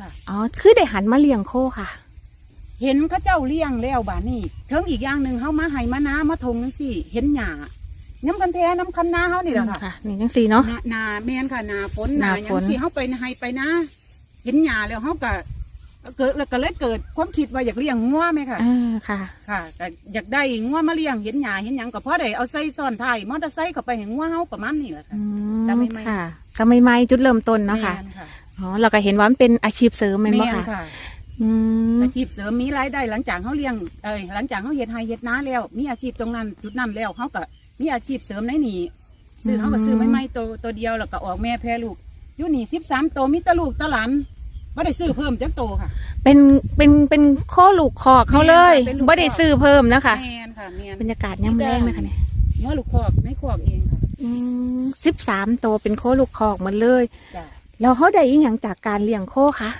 ค่ะอ๋อคือได้หันมาเลี้ยงโคค่ะ เห็นเขาเจ้าเลี้ยงแล้วบาดนี้เทิงอีกอย่างหนึ่งเฮามาให้มานามาทงจังซี่เห็นหญ้าน้ำกันแท้น้ำคันนาเฮานี่แหละค่ะค่ะนี่จังสีเนาะนานาแม่นค่ะนาฝนหน้าหฝนยังสิเฮาไปให้ไปนะเห็นหญ้าแล้วเฮาก็เกิดแล้วก็เลยเกิดความคิดว่าอยากเลี้ยงงัวไหมค่ะอ่าค่ะ ค่ะแต่อยากได้งัวมาเลี้ยงเห็นหญ้าเห็นหยังก็พอได้เอาใส่ซ่อนท้ายมอเตอร์ไซค์เข้าไปให้งัวเฮาประมาณนี้แหละค่ะอืแต่มไม่ไม่ค่ะก็ไม่ไม่จุดเริ่มต้นเนาะค่ะแม่นค่ะ อ๋อเราก็เห็นว่ามันเป็นอาชีพเสริมแม่นบ่แม่นค่ะค่ะอืมอาชีพเสริมมีรายได้หลังจากเขาเลี้ยงเอ้ยหลังจากเขาเฮ็ดไฮเฮ็ดนาแล้ว มีอาชีพตรงนั้นจุดนั้นแล้วเขาก็มีอาชีพเสริมในนี่ซื้อเขาก็ซื้อไม่ไม่ตัวตัวเดียวแล้วก็ออกแม่แพร่ลูกอยู่นี่สิบสามตัวมีแตะลูกแตะหลานไม่ได้ซื้อเพิ่มจักโตวค่ะ เป็นเป็นเป็นข้อลูกคอกเขาเลยแม่นค่ะเป็นลูกไม่ได้ซื้อเพิ่มนะคะ แมนค่ะแมนบรรยากาศย่ำแรงนะคะเนี่ยหัวลูกคอกในคอกเองค่ะสิบสามตัวเป็นโคลูกคอกหมดเลย จ้ะ แล้วเขาได้อีกอย่างจากการเลี้ยงโคคะ